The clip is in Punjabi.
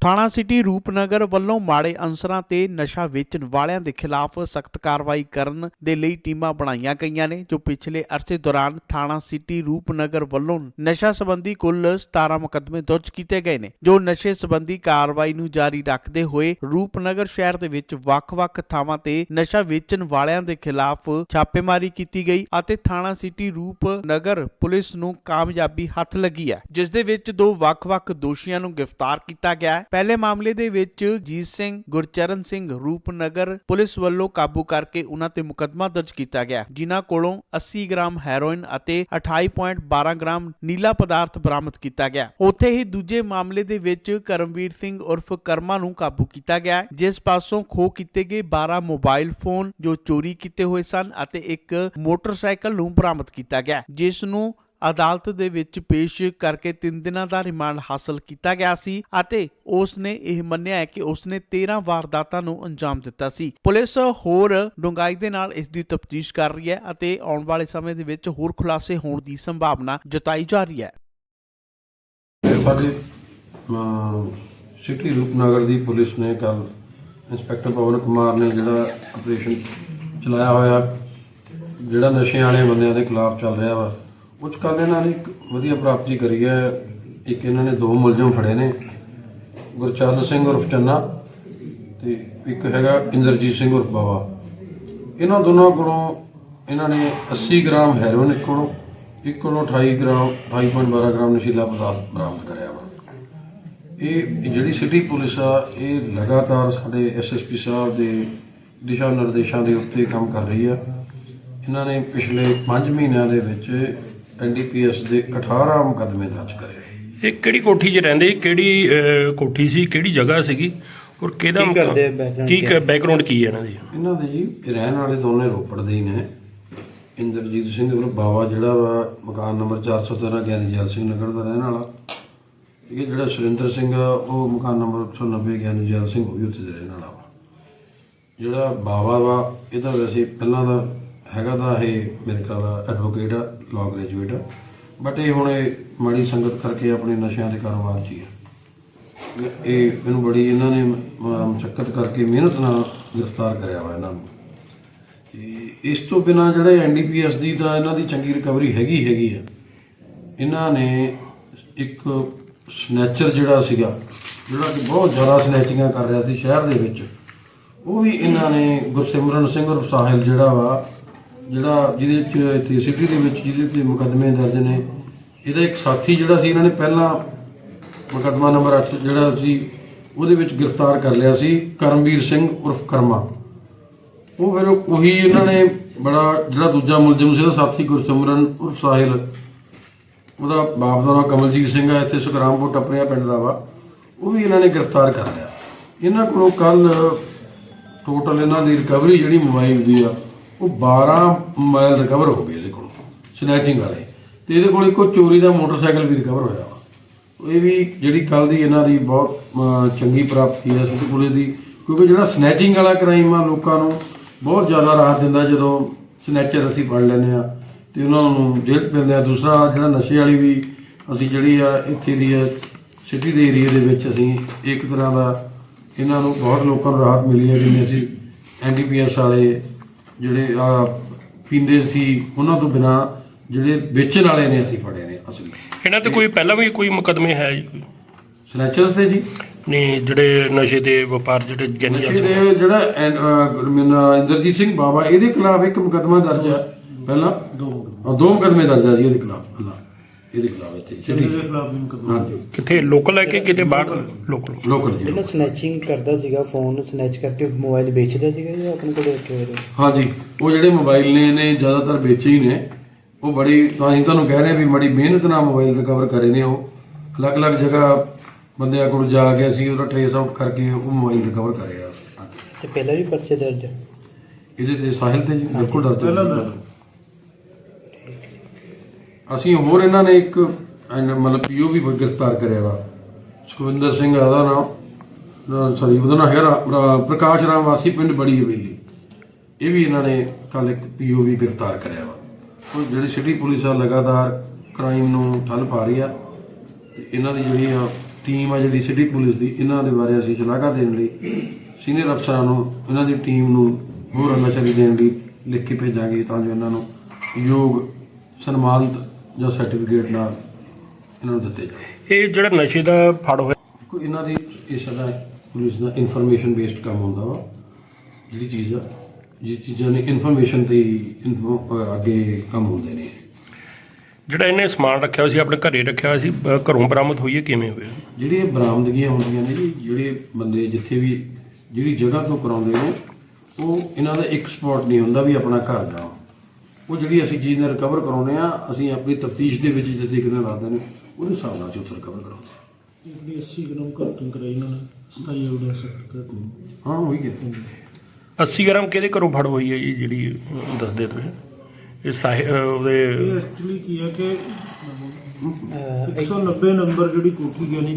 ਥਾਣਾ ਸਿਟੀ ਰੂਪਨਗਰ ਵੱਲੋਂ ਮਾੜੇ ਅਨਸਰਾਂ ਤੇ ਨਸ਼ਾ ਵੇਚਣ ਵਾਲਿਆਂ ਦੇ ਖਿਲਾਫ ਸਖਤ ਕਾਰਵਾਈ ਕਰਨ ਦੇ ਲਈ ਟੀਮਾਂ ਬਣਾਈਆਂ ਗਈਆਂ ਨੇ, ਜੋ ਪਿਛਲੇ ਅਰਸੇ ਦੌਰਾਨ ਥਾਣਾ ਸਿਟੀ ਰੂਪਨਗਰ ਵੱਲੋਂ ਨਸ਼ਾ ਸੰਬੰਧੀ ਕੁੱਲ 17 ਮੁਕੱਦਮੇ ਦਰਜ ਕੀਤੇ ਗਏ ਨੇ, ਜੋ ਨਸ਼ੇ ਸੰਬੰਧੀ ਕਾਰਵਾਈ ਨੂੰ ਜਾਰੀ ਰੱਖਦੇ ਹੋਏ ਰੂਪਨਗਰ ਸ਼ਹਿਰ ਦੇ ਵਿੱਚ ਵੱਖ-ਵੱਖ ਥਾਵਾਂ ਤੇ ਨਸ਼ਾ ਵੇਚਣ ਵਾਲਿਆਂ ਦੇ ਖਿਲਾਫ ਛਾਪੇਮਾਰੀ ਕੀਤੀ ਗਈ ਅਤੇ ਥਾਣਾ ਸਿਟੀ ਰੂਪਨਗਰ ਪੁਲਿਸ ਨੂੰ ਕਾਮਯਾਬੀ ਹੱਥ ਲੱਗੀ ਹੈ, ਜਿਸ ਦੇ ਵਿੱਚ ਦੋ ਵੱਖ-ਵੱਖ ਦੋਸ਼ੀਆਂ ਨੂੰ ਗ੍ਰਿਫਤਾਰ ਕੀਤਾ ਗਿਆ ਪਹਿਲੇ ਮਾਮਲੇ ਦੇ ਵਿੱਚ ਜੀਤ ਸਿੰਘ, ਗੁਰਚਰਨ ਸਿੰਘ, ਰੂਪਨਗਰ ਪੁਲਿਸ ਵੱਲੋਂ ਕਾਬੂ ਕਰਕੇ ਉਹਨਾਂ ਤੇ ਮੁਕੱਦਮਾ ਦਰਜ ਕੀਤਾ ਗਿਆ, ਜਿਨ੍ਹਾਂ ਕੋਲੋਂ 80 ਗ੍ਰਾਮ ਹੈਰੋਇਨ ਅਤੇ 28.12 ਗ੍ਰਾਮ ਨੀਲਾ ਪਦਾਰਥ ਬਰਾਮਦ ਕੀਤਾ ਗਿਆ। ਉੱਥੇ ਹੀ ਦੂਜੇ ਮਾਮਲੇ ਦੇ ਵਿੱਚ ਕਰਮਵੀਰ ਸਿੰਘ ਉਰਫ ਕਰਮਾ ਨੂੰ ਕਾਬੂ ਕੀਤਾ ਗਿਆ, ਜਿਸ ਪਾਸੋਂ ਖੋਹ ਕੀਤੇ ਗਏ 12 ਮੋਬਾਈਲ ਫੋਨ ਜੋ ਚੋਰੀ ਕੀਤੇ ਹੋਏ ਸਨ ਅਤੇ ਇੱਕ ਮੋਟਰਸਾਈਕਲ ਨੂੰ ਬਰਾਮਦ ਕੀਤਾ ਗਿਆ, ਜਿਸ ਨੂੰ ਅਦਾਲਤ ਦੇ ਵਿੱਚ ਪੇਸ਼ ਕਰਕੇ 3 ਦਿਨਾਂ ਦਾ ਰਿਮਾਂਡ ਹਾਸਲ ਕੀਤਾ ਗਿਆ ਸੀ ਅਤੇ ਉਸ ਨੇ ਇਹ ਮੰਨਿਆ ਹੈ ਕਿ ਉਸ ਨੇ 13 ਵਾਰਦਾਤਾਂ ਨੂੰ ਅੰਜਾਮ ਦਿੱਤਾ ਸੀ। ਪੁਲਿਸ ਹੋਰ ਡੂੰਘਾਈ ਦੇ ਨਾਲ ਇਸ ਦੀ ਤਫਤੀਸ਼ ਕਰ ਰਹੀ ਹੈ ਅਤੇ ਆਉਣ ਵਾਲੇ ਸਮੇਂ ਦੇ ਵਿੱਚ ਹੋਰ ਖੁਲਾਸੇ ਹੋਣ ਦੀ ਸੰਭਾਵਨਾ ਜਤਾਈ ਜਾ ਰਹੀ ਹੈ। ਸਾਡੇ ਸਿਟੀ ਰੂਪਨਗਰ ਦੀ ਪੁਲਿਸ ਨੇ ਕੱਲ ਇੰਸਪੈਕਟਰ ਪਵਨ ਕੁਮਾਰ ਨੇ ਜਿਹੜਾ ਆਪਰੇਸ਼ਨ ਚਲਾਇਆ ਹੋਇਆ, ਜਿਹੜਾ ਨਸ਼ੇ ਵਾਲੇ ਬੰਦਿਆਂ ਦੇ ਖਿਲਾਫ ਚੱਲ ਰਿਹਾ ਵਾ ਕੁਝ 'ਚ ਕੱਲ ਇਹਨਾਂ ਨੇ ਇੱਕ ਵਧੀਆ ਪ੍ਰਾਪਤੀ ਕਰੀ ਹੈ। ਇੱਕ ਇਹਨਾਂ ਨੇ ਦੋ ਮੁਲਜ਼ਮ ਫੜੇ ਨੇ, ਗੁਰਚਰਨ ਸਿੰਘ ਉਰਫ ਚੰਨਾ ਤੇ ਇੱਕ ਹੈਗਾ ਇੰਦਰਜੀਤ ਸਿੰਘ ਉਰਫ ਬਾਵਾ। ਇਹਨਾਂ ਦੋਨਾਂ ਕੋਲੋਂ ਇਹਨਾਂ ਨੇ 80 ਗ੍ਰਾਮ ਹੈਰੋਇਨ ਇੱਕ ਕੋਲੋਂ ਇੱਕ ਕੋਲੋਂ 28 ਗ੍ਰਾਮ 28.12 ਗ੍ਰਾਮ ਨਸ਼ੀਲਾ ਪਦਾਰਥ ਬਰਾਮਦ ਕਰਿਆ ਵਾ। ਇਹ ਜਿਹੜੀ ਸਿਟੀ ਪੁਲਿਸ ਆ, ਇਹ ਲਗਾਤਾਰ ਸਾਡੇ ਐਸਐਸਪੀ ਸਾਹਿਬ ਦੇ ਦਿਸ਼ਾ ਨਿਰਦੇਸ਼ਾਂ ਦੇ ਉੱਤੇ ਕੰਮ ਕਰ ਰਹੀ ਆ। ਇਹਨਾਂ ਨੇ ਪਿਛਲੇ 5 ਮਹੀਨਿਆਂ ਦੇ ਵਿੱਚ ਐਨਡੀਪੀਐਸ ਦੇ 18 ਮੁਕੱਦਮੇ ਦਰਜ ਕਰੇ ਇਹ ਕਿਹੜੀ ਕੋਠੀ 'ਚ ਰਹਿੰਦੇ? ਸੀ? ਕਿਹੜੀ ਅਹ, ਕੋਠੀ ਸੀ? ਕਿਹੜੀ ਜਗ੍ਹਾ ਸੀਗੀ? ਔਰ ਕਿਹਦਾ ਕੀ ਕਰਦੇ ਆ background ਕੀ ਬੈਕਗ੍ਰਾਉਂਡ ਕੀ ਹੈ ਇਹਨਾਂ ਦੀ? ਇਹਨਾਂ ਦੇ ਜੀ ਰਹਿਣ ਵਾਲੇ ਦੋਨੇ ਰੋਪੜ ਦੇ ਹੀ ਨੇ। ਇੰਦਰਜੀਤ ਸਿੰਘ ਉਹ ਬਾਵਾ ਜਿਹੜਾ ਵਾ ਮਕਾਨ ਨੰਬਰ 413 ਗਿਆਨੀ ਜੈਲ ਸਿੰਘ ਨਗਰ ਦਾ ਰਹਿਣ ਵਾਲਾ। ਇਹ ਜਿਹੜਾ ਸੁਰਿੰਦਰ ਸਿੰਘ ਆ ਉਹ ਮਕਾਨ ਨੰਬਰ 190 ਗਿਆਨੀ ਜੈਲ ਸਿੰਘ ਉਹ ਵੀ ਉੱਥੇ ਦਾ ਰਹਿਣ ਵਾਲਾ ਵਾ। ਜਿਹੜਾ ਬਾਵਾ ਵਾ ਇਹਦਾ ਵੈਸੇ ਪਹਿਲਾਂ ਦਾ ਹੈਗਾ ਤਾਂ ਇਹ ਮੇਰੇ ਖਿਆਲ ਐਡਵੋਕੇਟ ਆ ਲਾਅ ਗ੍ਰੈਜੂਏਟ ਆ। ਬਟ ਇਹ ਹੁਣ ਇਹ ਮਾੜੀ ਸੰਗਤ ਕਰਕੇ ਆਪਣੇ ਨਸ਼ਿਆਂ ਦੇ ਕਾਰੋਬਾਰ 'ਚ ਹੀ ਆ। ਇਹ ਮੈਨੂੰ ਬੜੀ ਇਹਨਾਂ ਨੇ ਮੁਸ਼ਕਲ ਕਰਕੇ ਮਿਹਨਤ ਨਾਲ ਗ੍ਰਿਫਤਾਰ ਕਰਿਆ ਵਾ ਇਹਨਾਂ ਨੂੰ। ਤੇ ਇਸ ਤੋਂ ਬਿਨਾ ਜਿਹੜੇ ਐਨਡੀਪੀਐਸ ਦੀ ਤਾਂ ਇਹਨਾਂ ਦੀ ਚੰਗੀ ਰਿਕਵਰੀ ਹੈਗੀ ਹੈਗੀ ਆ। ਇਹਨਾਂ ਨੇ ਇੱਕ ਸਨੈਚਰ ਜਿਹੜਾ ਸੀਗਾ, ਜਿਹੜਾ ਕਿ ਬਹੁਤ ਜ਼ਿਆਦਾ ਸਨੈਚਿੰਗਾਂ ਕਰ ਰਿਹਾ ਸੀ ਸ਼ਹਿਰ ਦੇ ਵਿੱਚ, ਉਹ ਵੀ ਇਹਨਾਂ ਨੇ ਗੁਰਸਿਮਰਨ ਸਿੰਘ ਔਰ ਸਾਹਿਲ ਜਿਹੜਾ ਵਾ ਜਿਹੜਾ ਜਿਹਦੇ ਚ ਇੱਥੇ ਸਿਟੀ ਦੇ ਵਿੱਚ ਜਿਹਦੇ ਤੇ ਮੁਕੱਦਮੇ ਦਰਜ ਨੇ, ਇਹਦਾ ਇੱਕ ਸਾਥੀ ਜਿਹੜਾ ਸੀ, ਇਹਨਾਂ ਨੇ ਪਹਿਲਾਂ ਮੁਕੱਦਮਾ ਨੰਬਰ 8 ਜਿਹੜਾ ਸੀ, ਉਹਦੇ ਵਿੱਚ ਗ੍ਰਿਫਤਾਰ ਕਰ ਲਿਆ ਸੀ, ਕਰਮਵੀਰ ਸਿੰਘ ਉਰਫ ਕਰਮਾ। ਉਹ ਫਿਰ ਉਹੀ ਇਹਨਾਂ ਨੇ ਬੜਾ, ਜਿਹੜਾ ਦੂਜਾ ਮੁਲਜ਼ਮ ਸੀ, ਉਹਦਾ ਸਾਥੀ ਗੁਰਸਿਮਰਨ ਉਰਫ ਸਾਹਿਲ। ਉਹਦਾ ਬਾਪ ਦਾ ਨਾਮ ਕਮਲਜੀਤ ਸਿੰਘ ਆ, ਇੱਥੇ ਸੁਖਰਾਮਪੁਰ ਟੱਪਰਿਆ ਪਿੰਡ ਦਾ ਵਾ। ਉਹ ਵੀ ਇਹਨਾਂ ਨੇ ਗ੍ਰਿਫਤਾਰ ਕਰ ਲਿਆ। ਇਹਨਾਂ ਕੋਲੋਂ ਕੱਲ ਟੋਟਲ ਇਹਨਾਂ ਦੀ ਰਿਕਵਰੀ ਜਿਹੜੀ ਮੋਬਾਈਲ ਦੀ ਆ ਉਹ 12 ਮਾਈਲ ਰਿਕਵਰ ਹੋ ਗਏ ਇਹਦੇ ਕੋਲ ਸਨੈਚਿੰਗ ਵਾਲੇ। ਤੇ ਇਹਦੇ ਕੋਲ ਇੱਕੋ ਚੋਰੀ ਦਾ ਮੋਟਰਸਾਈਕਲ ਵੀ ਰਿਕਵਰ ਹੋਇਆ ਵਾ। ਇਹ ਵੀ ਜਿਹੜੀ ਕੱਲ ਦੀ ਇਹਨਾਂ ਦੀ ਬਹੁਤ ਚੰਗੀ ਪ੍ਰਾਪਤੀ ਹੈ ਸਿੱਧੂ ਪੁਲਿਸ ਦੀ, ਕਿਉਂਕਿ ਜਿਹੜਾ ਸਨੈਚਿੰਗ ਵਾਲਾ ਕ੍ਰਾਈਮ ਆ ਲੋਕਾਂ ਨੂੰ ਬਹੁਤ ਜ਼ਿਆਦਾ ਰਾਹਤ ਦਿੰਦਾ ਜਦੋਂ ਸਨੈਚਰ ਅਸੀਂ ਫੜ ਲੈਂਦੇ ਆ ਤੇ ਉਹਨਾਂ ਨੂੰ ਜੇਲ੍ਹ ਪੈਂਦੇ ਆ ਦੂਸਰਾ ਜਿਹੜਾ ਨਸ਼ੇ ਵਾਲੀ ਵੀ ਅਸੀਂ ਜਿਹੜੀ ਆ, ਇੱਥੇ ਦੀ ਆ ਸਿਟੀ ਦੇ ਏਰੀਆ ਦੇ ਵਿੱਚ ਅਸੀਂ ਇੱਕ ਤਰ੍ਹਾਂ ਦਾ ਇਹਨਾਂ ਨੂੰ ਬਹੁਤ ਲੋਕਾਂ ਨੂੰ ਰਾਹਤ ਮਿਲੀ ਹੈ, ਜਿਵੇਂ ਅਸੀਂ ਐਨਡੀਪੀਐਸ ਵਾਲੇ ਜਿਹੜੇ ਪੀਂਦੇ ਸੀ ਉਹਨਾਂ ਤੋਂ ਬਿਨਾ ਜਿਹੜੇ ਵੇਚਣ ਵਾਲੇ ਨੇ ਅਸੀਂ ਫੜੇ ਨੇ ਅਸਲੀ। ਇਹਨਾਂ ਤੇ ਕੋਈ ਪਹਿਲਾਂ ਵੀ ਕੋਈ ਮੁਕੱਦਮੇ ਹੈ ਜੀ? ਕੋਈ? ਸਨੈਚਰਸ ਤੇ ਜੀ। ਨਹੀਂ ਜਿਹੜੇ ਨਸ਼ੇ ਦੇ ਵਪਾਰ ਜਿਹੜੇ ਜਿਹੜਾ ਗੁਰਮੀਨਾ ਇੰਦਰਜੀਤ ਸਿੰਘ ਬਾਬਾ ਇਹਦੇ ਖਿਲਾਫ ਇੱਕ ਮੁਕੱਦਮਾ ਦਰਜ ਹੈ ਪਹਿਲਾਂ? ਦੋ ਦੋ ਮੁਕੱਦਮੇ ਦਰਜ ਹੈ ਜੀ ਇਹਦੇ ਖਿਲਾਫ ਪਹਿਲਾਂ। ਇਹਦੇ ਖਿਲਾਫ ਇੱਥੇ ਸਿਟੀ ਹਾਂਜੀ। ਕਿੱਥੇ? ਲੋਕਲ ਹੈ ਕਿ ਕਿਤੇ ਬਾਹਰ? ਲੋਕਲ ਲੋਕਲ ਜੀ ਜਿਹੜਾ ਸਨੈਚਿੰਗ ਕਰਦਾ ਸੀਗਾ ਫੋਨ ਸਨੈਚ ਕਰਕੇ ਮੋਬਾਈਲ ਵੇਚਦਾ ਸੀਗਾ ਜਾਂ ਆਪਣੇ ਕੋਲ ਰੱਖੇ ਹੋਏ ਨੇ ਹਾਂਜੀ ਉਹ ਜਿਹੜੇ ਮੋਬਾਈਲ ਨੇ ਨੇ ਜ਼ਿਆਦਾਤਰ ਵੇਚੇ ਹੀ ਨੇ। ਉਹ ਬੜੀ ਤਾਂ ਤੁਹਾਨੂੰ ਕਹਿ ਰਹੇ ਵੀ ਬੜੀ ਮਿਹਨਤ ਨਾਲ ਮੋਬਾਈਲ ਰਿਕਵਰ ਕਰੇ ਨੇ ਉਹ। ਅਲੱਗ-ਅਲੱਗ ਜਗ੍ਹਾ ਬੰਦਿਆਂ ਕੋਲ ਜਾ ਕੇ ਅਸੀਂ ਉਹਦਾ ਟ੍ਰੇਸ ਆਊਟ ਕਰਕੇ ਉਹ ਮੋਬਾਈਲ ਰਿਕਵਰ ਕਰਿਆ। ਤੇ ਪਹਿਲਾਂ ਵੀ ਪਰਚੇ ਦਰਜ? ਇਹਦੇ ਤੇ ਸਾਹਿਲ ਤੇ ਜੀ ਬਿਲਕੁਲ ਡਰ ਪਹਿਲਾਂ ਅਸੀਂ ਹੋਰ ਇਹਨਾਂ ਨੇ ਇੱਕ ਐਨ- ਮਤਲਬ ਪੀਓ ਵੀ ਗ੍ਰਿਫਤਾਰ ਕਰਿਆ ਵਾ। ਸੁਖਵਿੰਦਰ ਸਿੰਘ ਆਦਾ ਨਾਮ ਸੌਰੀ ਉਹਦਾ ਨਾਮ ਹੈਗਾ ਪ੍ਰਕਾਸ਼ ਰਾਮ ਵਾਸੀ ਪਿੰਡ ਬੜੀ ਹਵੇਲੀ। ਇਹ ਵੀ ਇਹਨਾਂ ਨੇ ਕੱਲ ਇੱਕ ਪੀਓ ਵੀ ਗ੍ਰਿਫਤਾਰ ਕਰਿਆ ਵਾ। ਉਹ ਜਿਹੜੀ ਸਿਟੀ ਪੁਲਿਸ ਆ ਲਗਾਤਾਰ ਕ੍ਰਾਈਮ ਨੂੰ ਠੱਲ ਪਾ ਰਹੀ ਆ। ਇਹਨਾਂ ਦੀ ਜਿਹੜੀ ਆ ਟੀਮ ਆ ਜਿਹੜੀ ਸਿਟੀ ਪੁਲਿਸ ਦੀ, ਇਹਨਾਂ ਦੇ ਬਾਰੇ ਅਸੀਂ ਸ਼ਲਾਘਾ ਦੇਣ ਲਈ ਸੀਨੀਅਰ ਅਫਸਰਾਂ ਨੂੰ ਇਹਨਾਂ ਦੀ ਟੀਮ ਨੂੰ ਹੋਰ ਨਸ਼ਰੀ ਦੇਣ ਲਈ ਲਿਖ ਕੇ ਭੇਜਾਂਗੇ ਤਾਂ ਜੋ ਇਹਨਾਂ ਨੂੰ ਯੋਗ ਸਨਮਾਨਿਤ ਜਾਂ ਸਰਟੀਫਿਕੇਟ ਨਾਲ ਇਹਨਾਂ ਨੂੰ ਦਿੱਤੇ ਜਾਣ। ਇਹ ਜਿਹੜਾ ਨਸ਼ੇ ਦਾ ਫੜ ਹੋਇਆ ਕੋਈ ਇਹਨਾਂ ਦੀ ਇਹ ਸਾਡਾ ਪੁਲਿਸ ਦਾ ਇਨਫੋਰਮੇਸ਼ਨ ਬੇਸਡ ਕੰਮ ਹੁੰਦਾ ਵਾ। ਜਿਹੜੀ ਚੀਜ਼ ਆ ਜਿਸ ਚੀਜ਼ਾਂ ਨੇ ਇਨਫੋਰਮੇਸ਼ਨ ਤੇ ਅੱਗੇ ਕੰਮ ਹੁੰਦੇ ਨੇ। ਜਿਹੜਾ ਇਹਨੇ ਸਮਾਨ ਰੱਖਿਆ ਹੋਇਆ ਸੀ ਆਪਣੇ ਘਰੇ ਰੱਖਿਆ ਹੋਇਆ ਸੀ ਘਰੋਂ ਬਰਾਮਦ ਹੋਈ ਹੈ ਕਿਵੇਂ ਹੋਇਆ? ਜਿਹੜੀ ਇਹ ਬਰਾਮਦਗੀਆਂ ਹੁੰਦੀਆਂ ਨੇ ਜੀ ਜਿਹੜੇ ਬੰਦੇ ਜਿੱਥੇ ਵੀ ਜਿਹੜੀ ਜਗ੍ਹਾ ਤੋਂ ਕਰਾਉਂਦੇ ਨੇ ਉਹ ਇਹਨਾਂ ਦਾ ਇੱਕ ਸਪੌਟ ਨਹੀਂ ਹੁੰਦਾ ਵੀ ਆਪਣਾ ਘਰ ਦਾ ਉਹ ਜਿਹੜੀ ਅਸੀਂ ਚੀਜ਼ ਨੂੰ ਰਿਕਵਰ ਕਰਾਉਂਦੇ ਆ ਅਸੀਂ ਆਪਣੀ ਤਫਤੀਸ਼ ਦੇ ਵਿੱਚ ਜਿੱਥੇ ਕਿਨੇ ਲਾਦੇ ਨੇ ਉਹਦੇ ਹਿਸਾਬ ਨਾਲ ਅਸੀਂ ਉੱਥੇ ਰਿਕਵਰ ਕਰਾਉਂਦੇ ਹਾਂ। ਜਿਹੜੀ 80 ਗ੍ਰਾਮ ਘਰਟਿੰਗ ਕਰਾਈ ਇਹਨਾਂ ਨੇ 27 ਐਵੀਡੈਂਸ ਸਰਟੀਫਿਕੇਟ ਹਾਂ ਹੋਈ ਗਿਆ 80 ਗ੍ਰਾਮ ਕਿਹਦੇ ਘਰੋਂ ਫੜ ਹੋਈ ਹੈ ਜੀ ਜਿਹੜੀ ਦੱਸਦੇ ਤੁਸੀਂ ਇਹ ਸਾਹਿ ਉਹਦੇ ਇਹ ਐਕਚੁਅਲੀ ਕੀ ਹੈ ਕਿ ਅਹ, 190 ਨੰਬਰ ਜਿਹੜੀ ਕੋਠੀ ਗਿਆਨੀ